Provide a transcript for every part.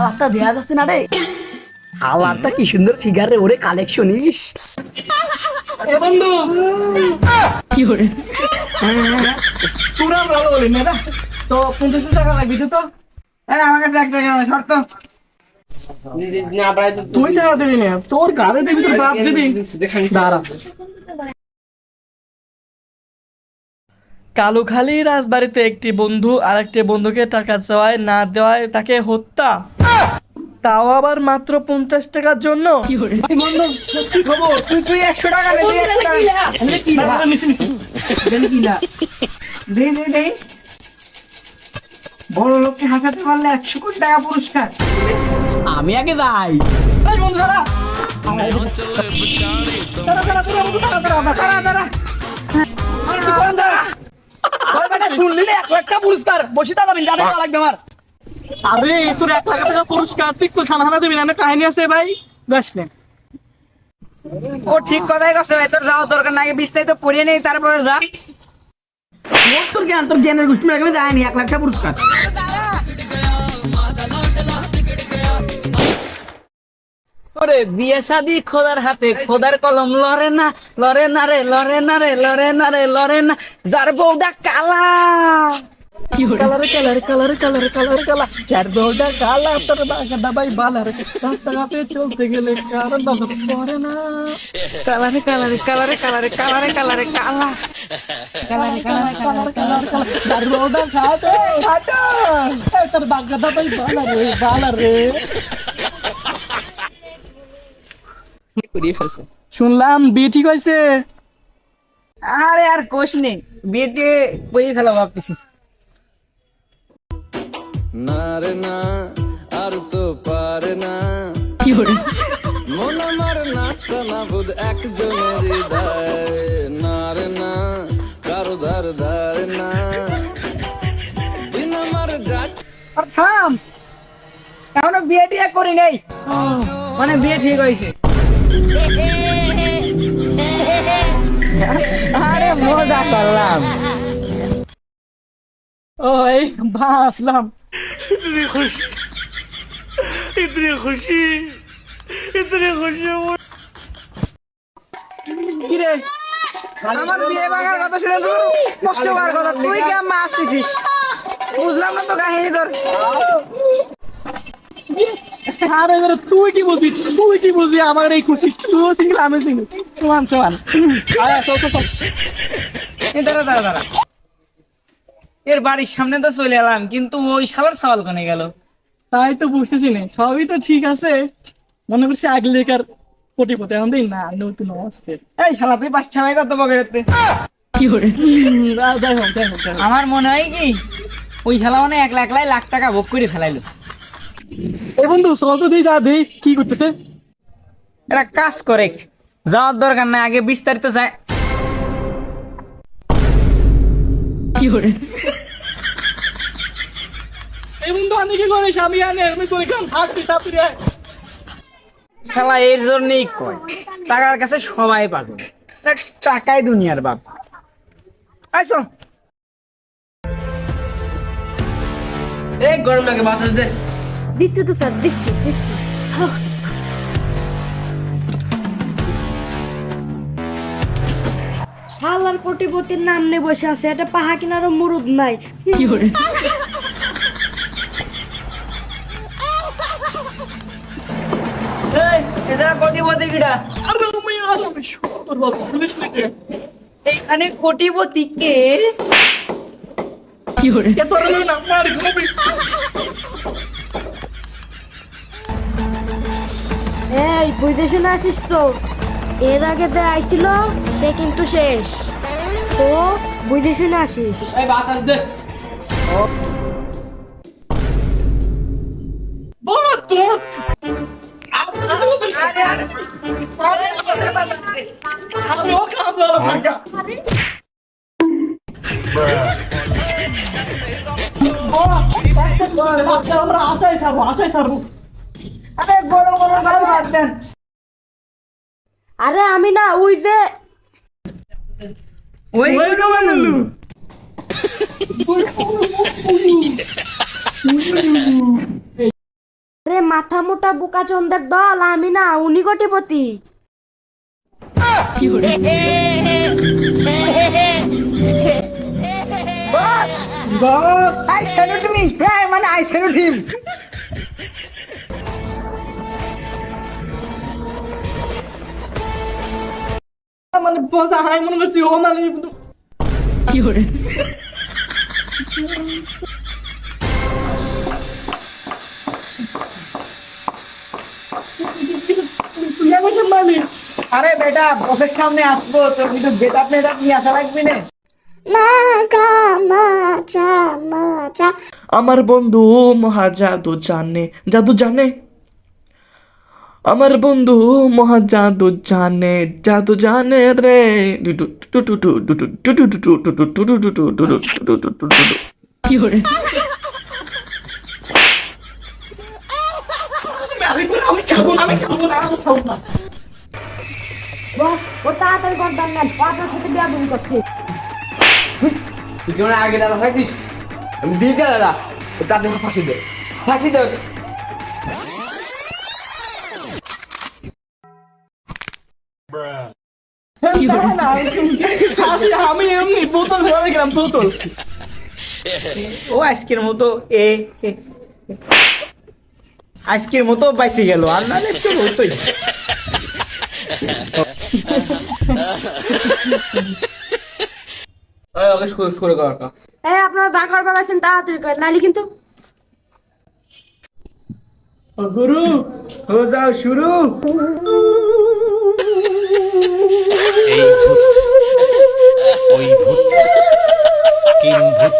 হালারটা দেয়া যাচ্ছে না রে। হালারটা কি সুন্দর ফিগার রে ওরে কালেকশন ইস। এ বন্ধু! কি করে পুরা ভালো বলি না? তো পঞ্চাশ টাকা লাগবে তো হ্যাঁ আমার কাছে একটা টাকা শর্ত। তুই টাকা দিবি না তোর গাড়ি দিবি তোর বাপ দিবি। দাঁড়া। কালুখালী রাজবাড়িতে একটি বন্ধু আরেকটি বন্ধুকে টাকা চাওয়ায় না দেওয়ায় তাকে হত্যা। তাও আবার মাত্র পঞ্চাশ টাকার জন্য? খবর তুই তুই একশো টাকা নে তুই একশো টাকা নে। আমি দাঁড়া, মিশে মিশে। দেন কি না দে দে দে। বড় লোককে হাসাতে পারলে একশো কোটি টাকা পুরস্কার। আমি আগে যাই এই বন্ধু দাঁড়া। দাঁড়া, দাঁড়া, দাঁড়া, বন্ধু, দাঁড়া, দাঁড়া, দাঁড়া। দাঁড়া দাঁড়া। তুই কোন দাঁড়া? ওই বেটা শুনলি না? এক লাখ টাকা পুরস্কার বসে যাদের লাগবে আমার। আরে তোর এক লাখ টাকা পুরস্কার। তুই তো খানা খানা দিবি না কাহিনী আছে ভাই? বেশ নে। ও ঠিক কথাই কষ্ট ভাই তোর যাওয়ার দরকার নাই বিস্তারিত পড়িয়ে নেই তারপরে যা। তোর তোর জ্ঞান তোর জ্ঞানের গোষ্ঠী মেরে যায়নি এক লাখ টাকা পুরস্কার। ওরে বিয়ে শাদি খোদার হাতে খোদার কলম লরে না লরে না রে লরে না রে লরে না রে লরে না যার বউটা কালা। কালারে কালারে কালারে কালারে কালারে কালা চার বউটা কালা তোর বালার রাস্তাঘাটে চলতে গেলে কারণ বাবা পড়ে না কালারে কালারে কালারে কালারে কালারে কালারে কালা কালারে কালারে কালারে কালারে কালারে চার বউটা খাতে খাটো তোর বাগাটা ভাই বালা রে বালা রে শুনলাম বিয়ে ঠিক হয়েছে আরে আর কোষ নেই। বিয়েতে বই ফেলা ভাবতেছি। না রে না আর তো পারে না। কি করে মন আমার নাস্তা না বুধ একজনের হৃদয়। না রে না কারও ধার ধার না। দিন আমার যাচ্ছে থাম। এখনও বিয়ে টিয়ে করি নাই। মানে বিয়ে ঠিক হয়েছে। আরে মজা করলাম। ওই বাসলাম কিরে? আমার বিয়ে ভাঙার কথা শুনে তোর কষ্ট হওয়ার কথা। তুই কেমন আসতেছিস? বুঝলাম না তো কাহিনী তোর। আরে তুই কি বলবি তুই কি বলবি আমার এই খুশি। তুই সিঙ্গেল আমি সিঙ্গেল সমান সমান দাঁড়া দাঁড়া দাঁড়া। এর বাড়ির সামনে তো চলে এলাম কিন্তু ওই শালার সওয়াল কোনে গেল? তাই তো বুঝতেছি না সবই তো ঠিক আছে। মনে করছি আগলেকার কোটিপতি এখন দিই না নতুন আসছে এই শালা তুই পাঁচ ছামাই কত পকেটে কি করে? যাই হোক যাই হোক। আমার মনে হয় কি ওই শালা মানে এক লাখ লাই লাখ টাকা ভোগ করে ফেলাইলো। এই বন্ধু তো দিই যা দিই কি করতেছে? এটা কাজ করে। যাওয়ার দরকার নাই আগে বিস্তারিত যায় তাড়াতাড়ি আয়। শালা এর জন্যই কয় টাকার কাছে সবাই পাগল টাকাই দুনিয়ার বাপ। আইসো এই গরম লাগে বাতাস দে। দিচ্ছি তো স্যার দিচ্ছি দিচ্ছি। শালার কোটিপতির নাম নিয়ে বসে আছে এটা পাহা কিনারও মুরুদ নাই। কি করে এই এটা কোটিপতি কিটা? আরে তুমি আসবে তোর বাবা পুলিশ লিখে এইখানে কোটিপতি কে? কি করে এত রকম না মার ঘুমাবি। এই বুঝতে শুনে আসিস তো? এর আগে যে আইছিল সে কিন্তু শেষ। তো বুঝতে শুনে আসিস। ও আরে বড় বড় গাল বাদ দেন। আরে আমি না ওই যে ওই গুলো আরে বোকাচন্দের দল আমি না উনি কোটিপতি বস আই স্যালুট মি প্রায় মানে আই স্যালুট হিম মানে বস হাই মনে করছি ও মানে তুই আমাকে মানে আরে বেটা বসের সামনে আসব তোর কিন্তু আপ মেট নিয়ে আসা লাগবে না। আমার বন্ধু মহা জাদু জানে জাদু জানে? আমার বন্ধু মহা জাদু জানে জাদু জানে রে আমি দিয়ে দাদা তাদের ফাঁসি দে ফাঁসি দে আমি। এমনি বোতল গেলাম বোতল ও আজকের মতো এ। আজকের মতো বাইসে গেল আর নাহলে আজকে হতোই আপনারা যা করবার আছেন তাড়াতাড়ি করেন নাহলে কিন্তু গুরু, হো যাও শুরু। এই ভূত, ওই ভূত কিম্ভূত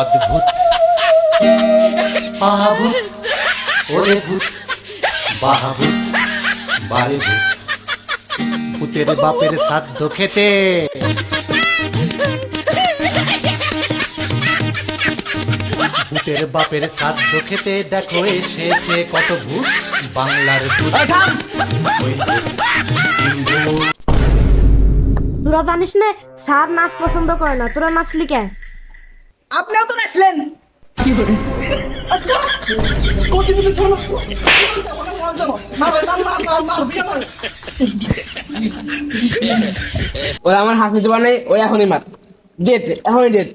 অদ্ভুত। আহাভূত ওরে ভূত বারে ভূত ভূতের বাপের সাধ্য খেতে ভূতের বাপের সাধ্য খেতে দেখো এসেছে কত ভূত। বাংলার ভূত। তোরা জানিস না স্যার নাচ পছন্দ করে না। তোরা নাচলি কে? আপনিও তো নাচলেন। মার ওরা আমার হাত নিতে পারে ওই এখনই মার ডেট এখনই ডেট।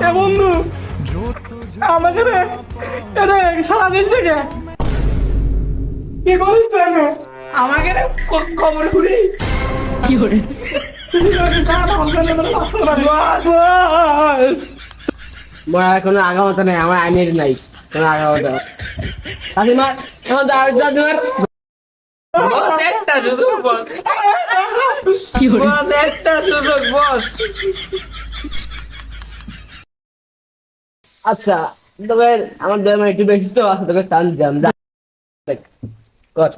এ বন্ধু আমাকে রে রে সারা দিস থেকে কি করিস তুই এনে? আমাকে রে ক- খবর ঘুরি কি করে কোনো আগামতা নাই আমার আইনের নাই কোনো আগামতা দাদি মার এখন দাদি দাদি বস একটা সুযোগ বস। বস একটা সুযোগ বস। আচ্ছা তবে আমার দেহ একটু বেশি তো আছে টান দিলাম দেখ, কর।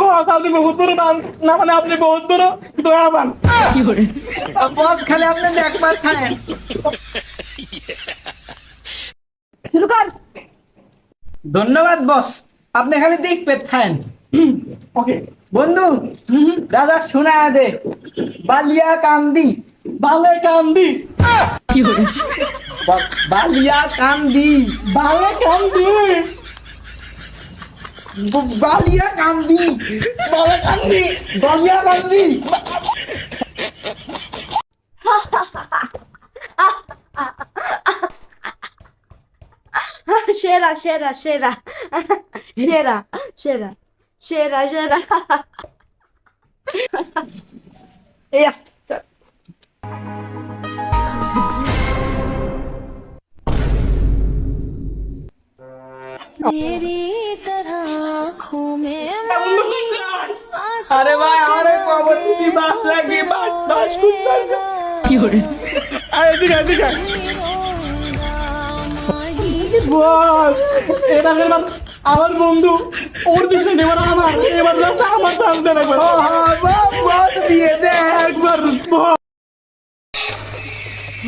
বস আপনি বহুত বড় না মানে আপনি বহুত বড় দয়াবান বস খালি আপনি শুরু কর। ধন্যবাদ বস। আপনি খালি দেখবে থাকেন ওকে। বন্ধু দাদা শোনা দে। বালিয়া কান্দি। বালে কান্দি। বালিয়া কান্দি। বালে কান্দি। বালিয়া কান্দি। বালিয়া কান্দি। বালিয়া কান্দি। সেরা সেরা সেরা। সেরা সেরা সেরা সেরা। আরে বস এটা এবার আমার বন্ধু ওর দিছে না, এবার আমার এবার জাস্ট আমার চান্স বাস দিয়ে দে একবার।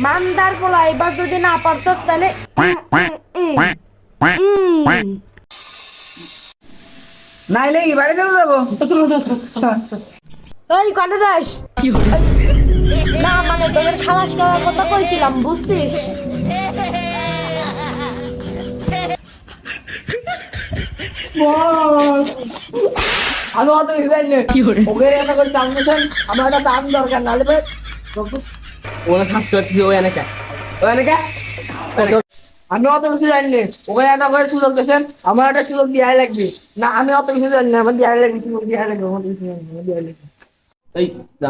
মান্দার পোলা এবার যদি না পারছস তাহলে। নাইলে কি বাড়ি চলে যাব চলো, চলো, চলো, চলো, চলো। ওই কনে দাস না মানে তোদের খালাস করার কথা কইছিলাম বুঝছিস? আমি অত কিছু জানি ওকে করে টান আমার একটা টান দরকার নাহলে হাসতে হচ্ছে ওই এনেকা ওই এনেকা আমি অত কিছু জানি না। ওকে একটা করে সুযোগ দিয়েছেন আমার একটা সুযোগ দেওয়াই লাগবে। না আমি অত কিছু জানি না আমার দিয়ে লাগবে সুযোগ দেওয়াই লাগবে আমার লাগবে এই যা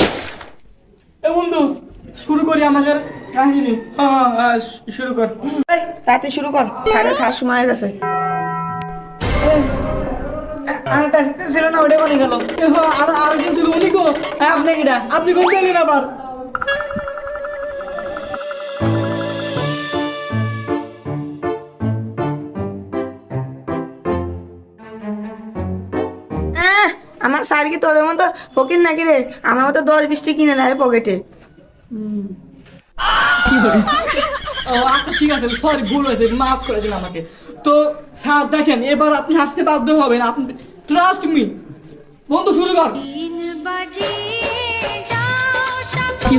এ বন্ধু শুরু করি আমাদের কাহিনী। হ্যাঁ হ্যাঁ শুরু কর। তাতে শুরু কর। সাড়ে খাওয়ার সময় হয়ে গেছে। আরেকটা ছিল না ওটা কোনে গেল। এ হ্যাঁ, আর আরেকজন ছিল উনি কো। হ্যাঁ আপনি কিটা আপনি কোন জানেন আবার? আহ, আমার স্যার কি তোর মতো? ফকির নাকি রে? আমার মতো দশ বিশটি কিনে নেয় পকেটে ও আচ্ছা ঠিক আছে সরি ভুল হয়েছে মাফ করে দিন আমাকে। তো স্যার দেখেন এবার আপনি হাসতে বাধ্য হবেন আপনি ট্রাস্ট মি বন্ধু শুরু কর। কি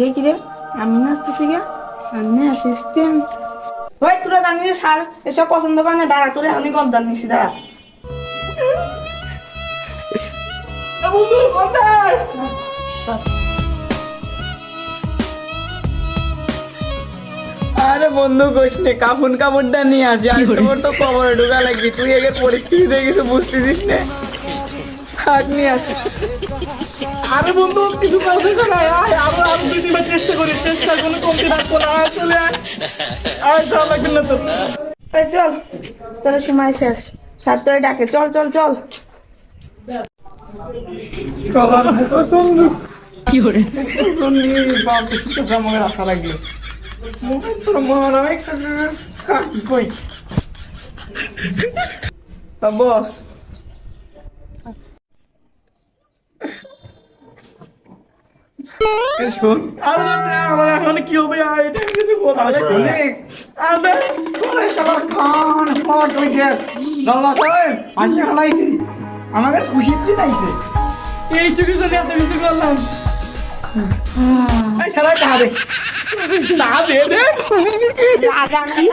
করে কিরে? আমি নাচতেছি গা। আমি অ্যাসিস্ট্যান্ট ওই তোরা জানিস যে স্যার এসব পছন্দ করে না দাঁড়া তোরা এখনই গদ্দার নিছি দাঁড়া। আরে বন্ধু কোশ নে কাপুন কাপড়টা নিয়ে আসি আর তোর তো কবরে ঢোকা লাগবি তুই আগে পরিস্থিতি দেখে কিছু বুঝতেছিস না। হাত নিয়ে আসি। আরে বন্ধু কিছু কথা না। আয় আমরা আরও দুই দিনের চেষ্টা করি চেষ্টা কোনো কমতি রাখব না। আয় চলে আয়। আয় যাওয়া লাগবে না তো। ওই চল। তোর সময় শেষ স্যার তোরে ডাকে। চল চল চল। কবার পছন্দ কি করে রাখা লাগবে। তোর কই তা বস। শোন আরে আমার এখন কি হবে এটা কিছু বলা শুনে আরে ওরে সবার খান হট ওই দেখ লালা সাহেব আসে হালাইছি আমাকে খুশির দিন আইছে এইটুকু জন্য এত কিছু করলাম এই শালা টাকা দে না দে দে আগামী